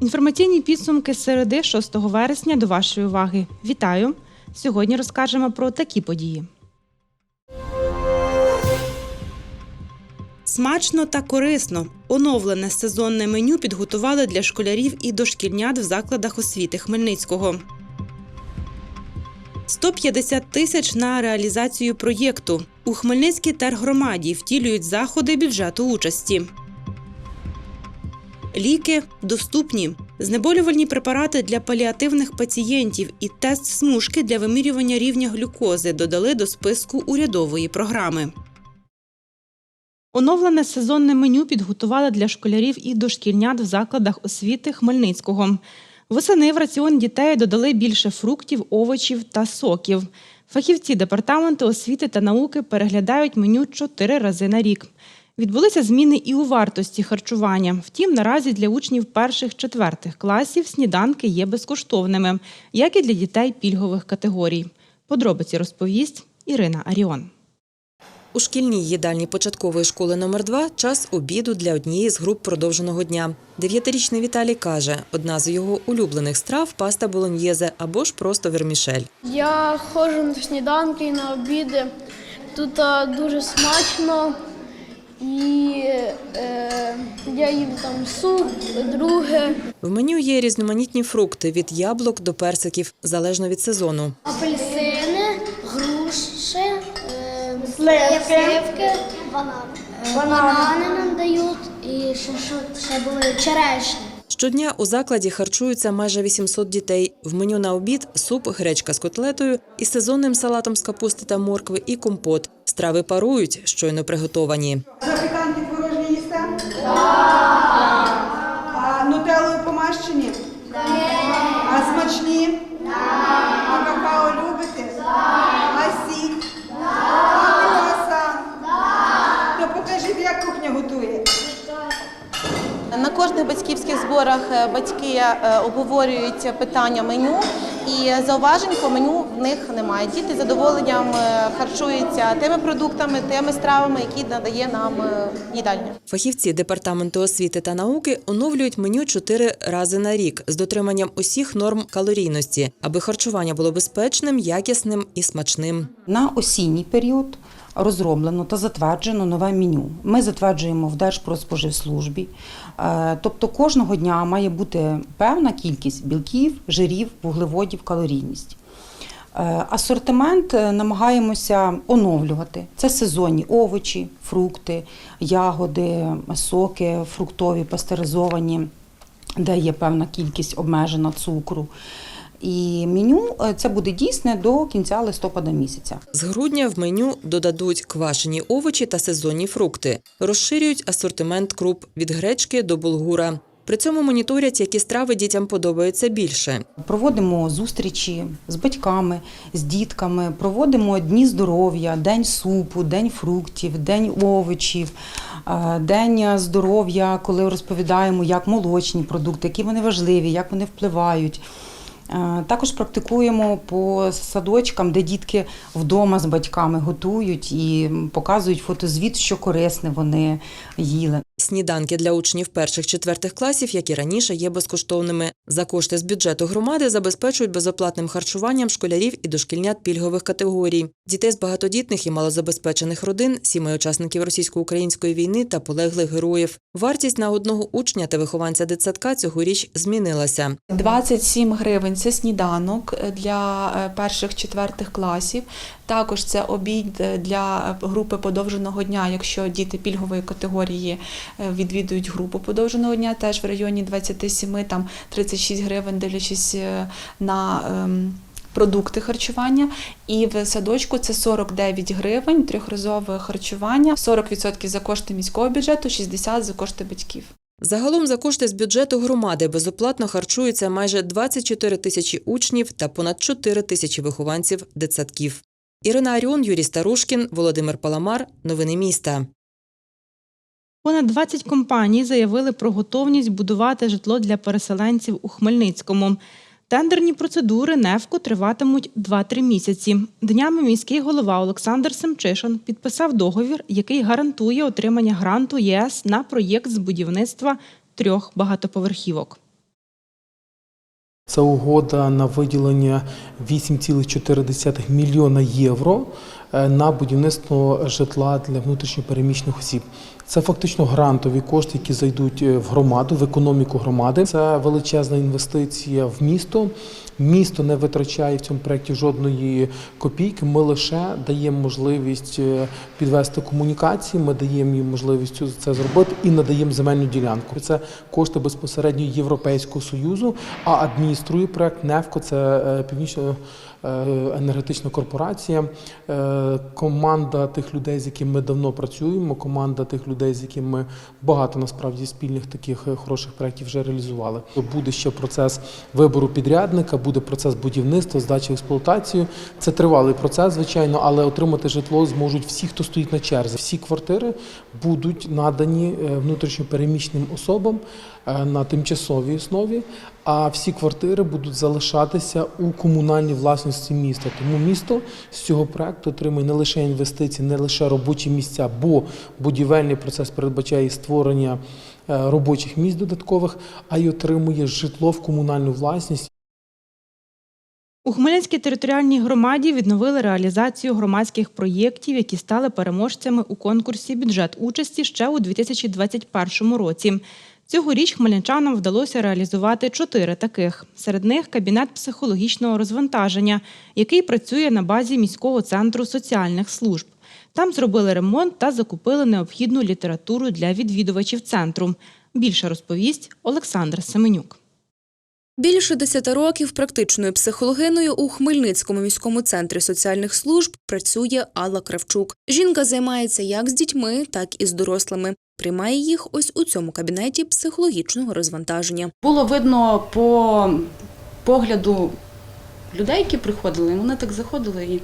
Інформаційні підсумки середи 6 вересня до вашої уваги. Вітаю! Сьогодні розкажемо про такі події. Смачно та корисно. Оновлене сезонне меню підготували для школярів і дошкільнят в закладах освіти Хмельницького. 150 тисяч на реалізацію проєкту. У Хмельницькій тергромаді втілюють заходи бюджету участі. Ліки доступні, знеболювальні препарати для паліативних пацієнтів і тест смужки для вимірювання рівня глюкози додали до списку урядової програми. Оновлене сезонне меню підготували для школярів і дошкільнят в закладах освіти Хмельницького. Восени в раціон дітей додали більше фруктів, овочів та соків. Фахівці департаменту освіти та науки переглядають меню чотири рази на рік. Відбулися зміни і у вартості харчування. Втім, наразі для учнів перших-четвертих класів сніданки є безкоштовними, як і для дітей пільгових категорій. Подробиці розповість Ірина Аріон. У шкільній їдальні початкової школи номер 2 час обіду для однієї з груп продовженого дня. Дев'ятирічний Віталій каже, одна з його улюблених страв паста болоньєзе або ж просто вермішель. Я ходжу на сніданки і на обіди. Тут дуже смачно. І е, я їм там суп, друге. В меню є різноманітні фрукти від яблук до персиків, залежно від сезону. Апельсини, сливки, банани. банани нам дають і ще, ще були черешні. Щодня у закладі харчуються майже 800 дітей. В меню на обід суп, гречка з котлетою із сезонним салатом з капусти та моркви і компот. Страви парують, щойно приготовані. Запіканки творожні їсте? А нутеллою помащені? А смачні? А На батьківських зборах е, батьки е, обговорюють питання меню, і зауважень по меню в них немає. Діти з задоволенням е, харчуються тими продуктами, тими стравами, які надає нам їдальня. Фахівці департаменту освіти та науки оновлюють меню чотири рази на рік з дотриманням усіх норм калорійності, аби харчування було безпечним, якісним і смачним. На осінній період розроблено та затверджено нове меню. Ми затверджуємо в Держпродспоживслужбі. Е, Тобто кожного дня має бути певна кількість білків, жирів, вуглеводів, калорійність. Е, Асортимент е, намагаємося оновлювати. Це сезонні овочі, фрукти, ягоди, соки, фруктові, пастеризовані, де є певна кількість обмежена цукру. І меню е, це буде дійсне до кінця листопада місяця. З грудня в меню додадуть квашені овочі та сезонні фрукти, розширюють асортимент круп від гречки до булгура. При цьому моніторять, які страви дітям подобаються більше. Проводимо зустрічі з батьками, з дітками, проводимо дні здоров'я, день супу, день фруктів, день овочів, е, день здоров'я, коли розповідаємо, як молочні продукти, які вони важливі, як вони впливають. Е, Також практикуємо по садочкам, де дітки вдома з батьками готують і показують фотозвіт, що корисне вони їли. Сніданки для учнів перших-четвертих класів, як і раніше, є безкоштовними. За кошти з бюджету громади забезпечують безоплатним харчуванням школярів і дошкільнят пільгових категорій, дітей з багатодітних і малозабезпечених родин, сімей учасників російсько-української війни та полеглих героїв. Вартість на одного учня та вихованця дитсадка цьогоріч змінилася. 27 гривень це сніданок для е, перших четвертих класів. Також це обід е, для групи подовженого дня, якщо діти пільгової категорії е, відвідують групу подовженого дня, теж в районі 27, там 36 гривень, дивлячись е, на ем, продукти харчування. І в садочку це 49 гривень, трьохразове харчування, 40% за кошти міського бюджету, 60% за кошти батьків. Загалом за кошти з бюджету громади безоплатно харчуються майже 24 тисячі учнів та понад 4 тисячі вихованців дитсадків. Ірина Аріон, Юрій Старушкін, Володимир Паламар. Новини міста. Понад 20 компаній заявили про готовність будувати житло для переселенців у Хмельницькому. Тендерні процедури НЕФКО триватимуть 2-3 місяці. Днями міський голова Олександр Семчишин підписав договір, який гарантує отримання гранту ЄС на проєкт з будівництва трьох багатоповерхівок. Це угода на виділення 8,4 мільйона євро на будівництво житла для внутрішньопереміщених осіб. Це фактично грантові кошти, які зайдуть е, в громаду, в економіку громади. Це величезна інвестиція в місто. Місто не витрачає в цьому проєкті жодної копійки. Ми лише даємо можливість е, підвести комунікації. Ми даємо їм можливість це зробити і надаємо земельну ділянку. Це кошти безпосередньо Європейського союзу. А адмініструє проект НЕФКО. Це е, північно е, енергетична корпорація. Е, Команда тих людей, з якими ми давно працюємо. Команда тих людей, з якими ми багато насправді спільних таких е, хороших проєктів вже реалізували. Буде ще процес вибору підрядника, буде процес будівництва, здачі в експлуатацію. Це тривалий процес, звичайно, але отримати житло зможуть всі, хто стоїть на черзі. Всі квартири будуть надані е, внутрішньопереміщеним особам е, на тимчасовій основі, а всі квартири будуть залишатися у комунальній власності міста. Тому місто з цього проекту отримує не лише інвестиції, не лише робочі місця, бо будівельний процес передбачає створення е, робочих місць додаткових, а й отримує житло в комунальну власність. У Хмельницькій територіальній громаді відновили реалізацію громадських проєктів, які стали переможцями у конкурсі бюджет участі ще у 2021 році. Цьогоріч хмельничанам вдалося реалізувати чотири таких. Серед них кабінет психологічного розвантаження, який працює на базі міського центру соціальних служб. Там зробили ремонт та закупили необхідну літературу для відвідувачів центру. Більше розповість Олександр Семенюк. Більше 10 років практичною психологиною у Хмельницькому міському центрі соціальних служб працює Алла Кравчук. Жінка займається як з дітьми, так і з дорослими. Приймає їх ось у цьому кабінеті психологічного розвантаження. Було видно по погляду людей, які приходили, вони так заходили і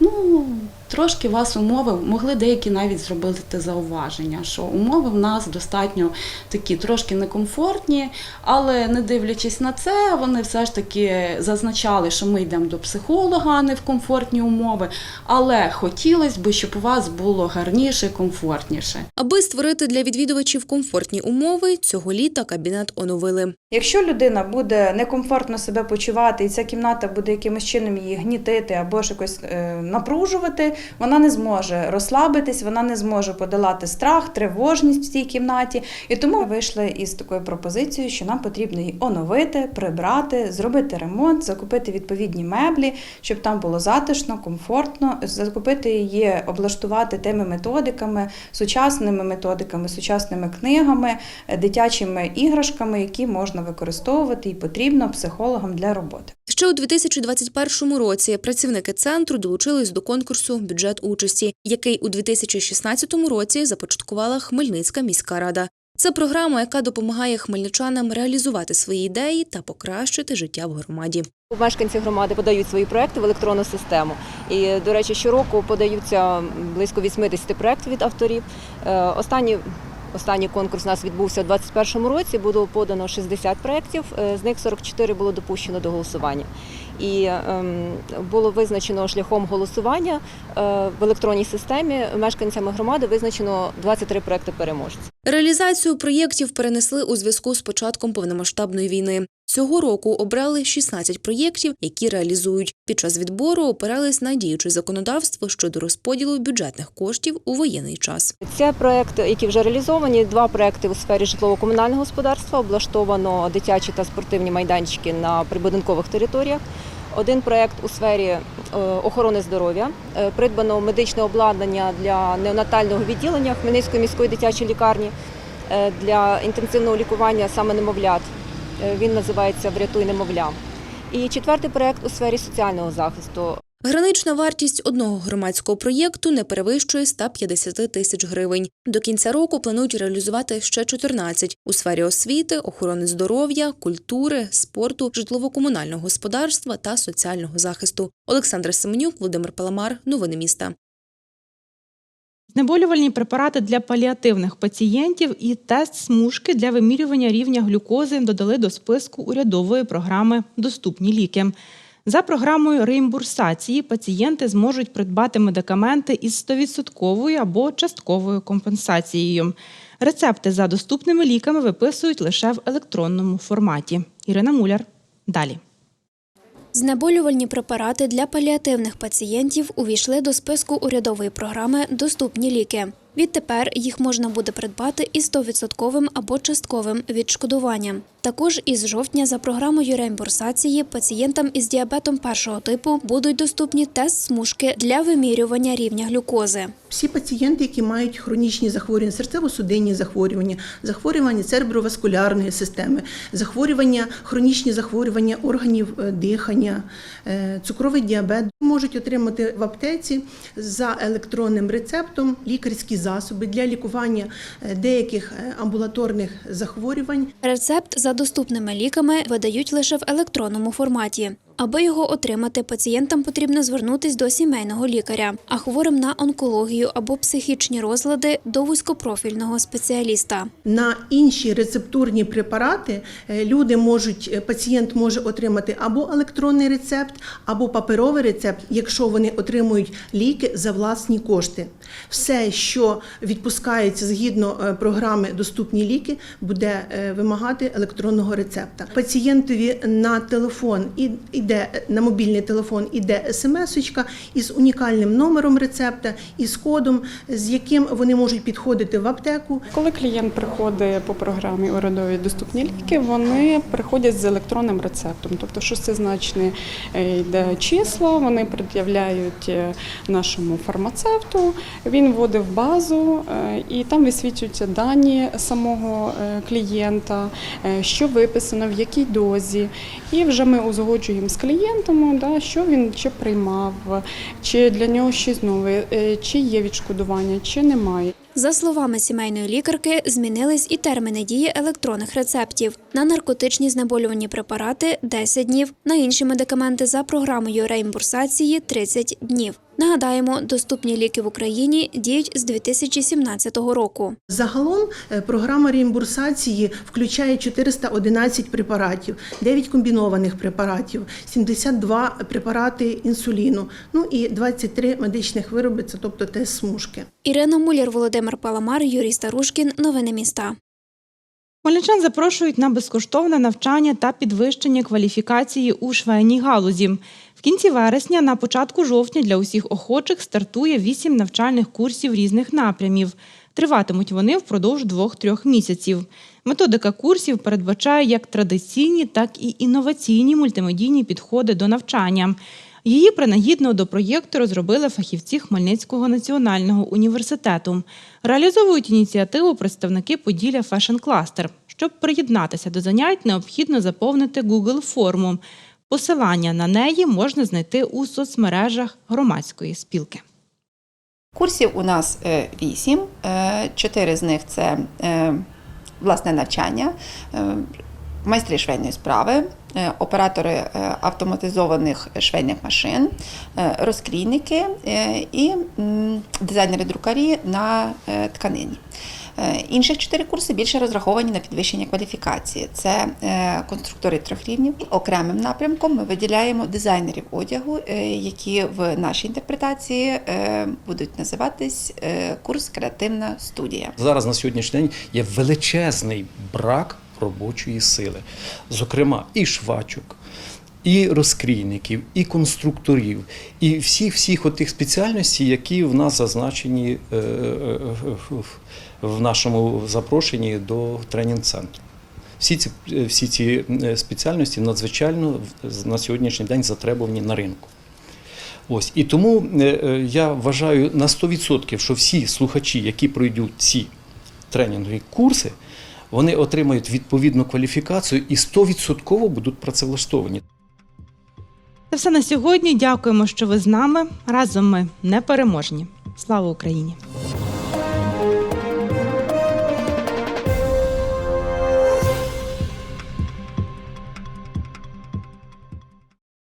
ну, трошки вас умови, могли деякі навіть зробити зауваження, що умови в нас достатньо такі трошки некомфортні, але не дивлячись на це, вони все ж таки зазначали, що ми йдемо до психолога, а не в комфортні умови. Але хотілося б, щоб у вас було гарніше, комфортніше. Аби створити для відвідувачів комфортні умови, цього літа кабінет оновили. Якщо людина буде некомфортно себе почувати, і ця кімната буде якимось чином її гнітити або ж якось е, напружувати, вона не зможе розслабитись, вона не зможе подолати страх, тривожність в цій кімнаті. І тому ми вийшли із такою пропозицією, що нам потрібно її оновити, прибрати, зробити ремонт, закупити відповідні меблі, щоб там було затишно, комфортно, закупити її, облаштувати тими методиками, сучасними методиками, сучасними книгами, дитячими іграшками, які можна використовувати і потрібно психологам для роботи. Ще у 2021 році працівники центру долучились до конкурсу бюджет участі, який у 2016 році започаткувала Хмельницька міська рада. Це програма, яка допомагає хмельничанам реалізувати свої ідеї та покращити життя в громаді. Мешканці громади подають свої проекти в електронну систему. І, до речі, щороку подаються близько 80 проєктів від авторів. Е, Останні Останній конкурс у нас відбувся у 2021 році. Було подано 60 проєктів, е, з них 44 було допущено до голосування. І ем, було визначено шляхом голосування е, в електронній системі мешканцями громади визначено 23 проекти переможців. Реалізацію проєктів перенесли у зв'язку з початком повномасштабної війни. Цього року обрали 16 проєктів, які реалізують. Під час відбору опирались на діюче законодавство щодо розподілу бюджетних коштів у воєнний час. Це проекти, які вже реалізовані. Два проекти у сфері житлово-комунального господарства. Облаштовано дитячі та спортивні майданчики на прибудинкових територіях. Один проект у сфері е, охорони здоров'я. Е, Придбано медичне обладнання для неонатального відділення Хмельницької міської дитячої лікарні е, для інтенсивного лікування саме немовлят. Він називається Врятуй немовля. І четвертий проект у сфері соціального захисту. Гранична вартість одного громадського проєкту не перевищує 150 тисяч гривень. До кінця року планують реалізувати ще 14 у сфері освіти, охорони здоров'я, культури, спорту, житлово-комунального господарства та соціального захисту. Олександр Семенюк, Володимир Паламар. Новини міста. знеболювальні препарати для паліативних пацієнтів і тест смужки для вимірювання рівня глюкози додали до списку урядової програми Доступні ліки. За програмою реімбурсації пацієнти зможуть придбати медикаменти із 100% або частковою компенсацією. Рецепти за доступними ліками виписують лише в електронному форматі. Ірина Муляр. Далі. Знеболювальні препарати для паліативних пацієнтів увійшли до списку урядової програми Доступні ліки. Відтепер їх можна буде придбати із 100% або частковим відшкодуванням. Також із жовтня за програмою реімбурсації пацієнтам із діабетом першого типу будуть доступні тест-смужки для вимірювання рівня глюкози. Всі пацієнти, які мають хронічні захворювання, серцево-судинні захворювання, захворювання цереброваскулярної системи, захворювання, хронічні захворювання органів е, дихання, е, цукровий діабет, можуть отримати в аптеці за електронним рецептом лікарські засоби для лікування е, деяких е, амбулаторних захворювань. Рецепт за доступними ліками видають лише в електронному форматі. Аби його отримати, пацієнтам потрібно звернутись до сімейного лікаря, а хворим на онкологію або психічні розлади до вузькопрофільного спеціаліста. На інші рецептурні препарати е, люди можуть, е, пацієнт може отримати або електронний рецепт, або паперовий рецепт, якщо вони отримують ліки за власні кошти. Все, що відпускається згідно е, програми Доступні ліки, буде вимагати електронного рецепта. Пацієнтові на телефон і іде на мобільний телефон іде смс-очка із унікальним номером рецепта, із кодом, з яким вони можуть підходити в аптеку Коли клієнт приходить по програмі урядові доступні ліки, вони приходять з електронним рецептом. Тобто шестизначне е, йде число, вони пред'являють е, нашому фармацевту, він вводить в базу е, і там висвітлюються дані самого е, клієнта, що виписано, в якій дозі. І вже ми узгоджуємо з клієнтом, да, що він чи приймав, чи для нього щось нове, е, чи є відшкодування, чи немає. За словами сімейної лікарки, змінились і терміни дії електронних рецептів. На наркотичні знеболювані препарати 10 днів, на інші медикаменти за програмою реімбурсації 30 днів. Нагадаємо, доступні ліки в Україні діють з 2017 року. Загалом е, програма реімбурсації включає 411 препаратів, 9 комбінованих препаратів, 72 препарати інсуліну, ну і 23 медичних вироби, це тобто тест смужки. Ірина Муляр, Володимир Паламар, Юрій Старушкін. Новини міста. Хмельничан запрошують на безкоштовне навчання та підвищення кваліфікації у швейній галузі. Кінці вересня, на початку жовтня для усіх охочих стартує вісім навчальних курсів різних напрямів. Триватимуть вони впродовж двох-трьох місяців. Методика курсів передбачає як традиційні, так і інноваційні мультимедійні підходи до навчання. Її принагідно до проєкту розробили фахівці Хмельницького національного університету. Реалізовують ініціативу представники Поділля Fashion Cluster. Щоб приєднатися до занять, необхідно заповнити Google форму. Посилання на неї можна знайти у соцмережах громадської спілки. Курсів у нас е, вісім. Е, Чотири з них це е, власне навчання, майстри швейної справи, оператори автоматизованих швейних машин, розкрійники і дизайнери-друкарі на тканині. Е, Інших чотири курси більше розраховані на підвищення кваліфікації. Це е, конструктори трьох рівнів. Окремим напрямком ми виділяємо дизайнерів одягу, е, які в нашій інтерпретації будуть називатись курс Креативна студія. Зараз на сьогоднішній день є величезний брак робочої сили, зокрема і швачок. І розкрійників, і конструкторів, і всіх всіх отих спеціальностей, які в нас зазначені е, е, в- в нашому запрошенні до тренінг-центру. Всі ці, е, всі ці е, спеціальності надзвичайно на сьогоднішній день затребувані на ринку. Ось і тому е, е, я вважаю на 100%, що всі слухачі, які пройдуть ці тренінгові курси, вони отримають відповідну кваліфікацію і 100% будуть працевлаштовані. Це все на сьогодні. Дякуємо, що ви з нами. Разом ми непереможні. Слава Україні!